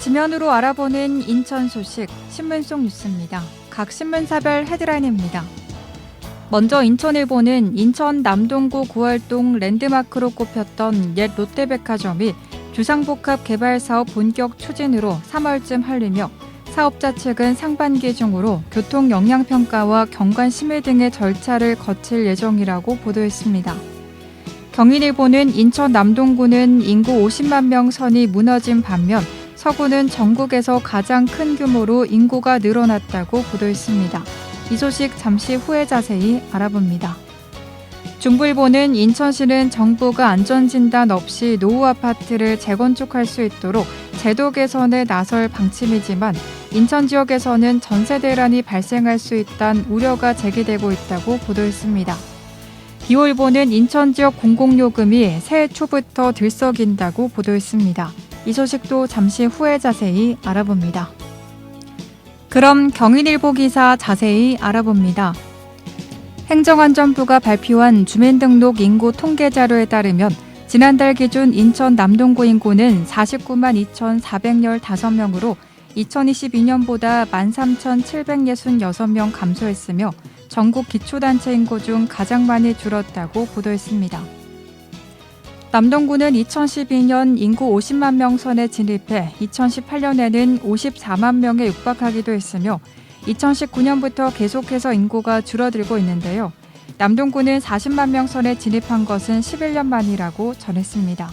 지면으로 알아보는 인천 소식 신문 속 뉴스입니다. 각 신문사별 헤드라인입니다. 먼저 인천일보는 인천 남동구 구월동 랜드마크로 꼽혔던 옛 롯데백화점이 주상복합 개발 사업 본격 추진으로 3월쯤 할리며 사업자 측은 상반기 중으로 교통 영향 평가와 경관 심의 등의 절차를 거칠 예정이라고 보도했습니다. 경인일보는 인천 남동구는 인구 50만 명 선이 무너진 반면 서구는 전국에서 가장 큰 규모로 인구가 늘어났다고 보도했습니다. 이 소식 잠시 후에 자세히 알아봅니다. 중부일보는 인천시는 정부가 안전진단 없이 노후 아파트를 재건축할 수 있도록 제도 개선에 나설 방침이지만 인천 지역에서는 전세 대란이 발생할 수 있다는 우려가 제기되고 있다고 보도했습니다. 기호일보는 인천 지역 공공요금이 새해 초부터 들썩인다고 보도했습니다. 이 소식도 잠시 후에 자세히 알아봅니다. 그럼 경인일보 기사 자세히 알아봅니다. 행정안전부가 발표한 주민등록 인구 통계 자료에 따르면 지난달 기준 인천 남동구 인구는 49만 2,415명으로 2022년보다 13,766명 감소했으며 전국 기초단체 인구 중 가장 많이 줄었다고 보도했습니다. 남동구는 2012년 인구 50만 명 선에 진입해 2018년에는 54만 명에 육박하기도 했으며 2019년부터 계속해서 인구가 줄어들고 있는데요. 남동구는 40만 명 선에 진입한 것은 11년 만이라고 전했습니다.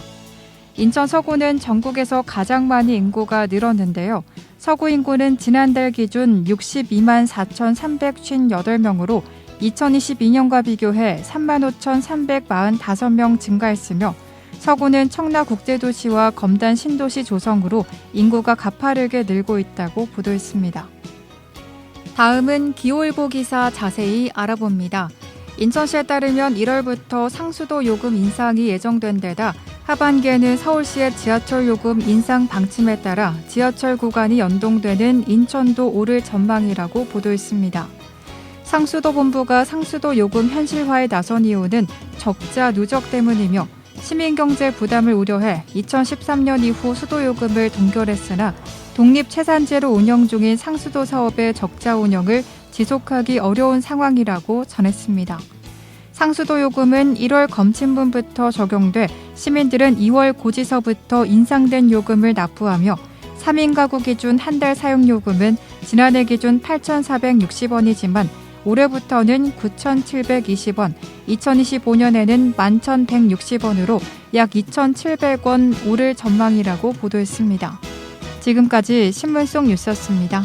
인천 서구는 전국에서 가장 많이 인구가 늘었는데요. 서구 인구는 지난달 기준 62만 4,358명으로 2022년과 비교해 3만 5,345명 증가했으며 서구는 청라국제도시와 검단 신도시 조성으로 인구가 가파르게 늘고 있다고 보도했습니다. 다음은 기호일보 기사 자세히 알아봅니다. 인천시에 따르면 1월부터 상수도 요금 인상이 예정된 데다 하반기에는 서울시의 지하철 요금 인상 방침에 따라 지하철 구간이 연동되는 인천도 오를 전망이라고 보도했습니다. 상수도 본부가 상수도 요금 현실화에 나선 이유는 적자 누적 때문이며 시민경제 부담을 우려해 2013년 이후 수도요금을 동결했으나 독립채산제로 운영 중인 상수도 사업의 적자 운영을 지속하기 어려운 상황이라고 전했습니다. 상수도 요금은 1월 검침분부터 적용돼 시민들은 2월 고지서부터 인상된 요금을 납부하며 3인 가구 기준 한 달 사용 요금은 지난해 기준 8,460원이지만 올해부터는 9,720원, 2025년에는 11,160원으로 약 2,700원 오를 전망이라고 보도했습니다. 지금까지 신문 속 뉴스였습니다.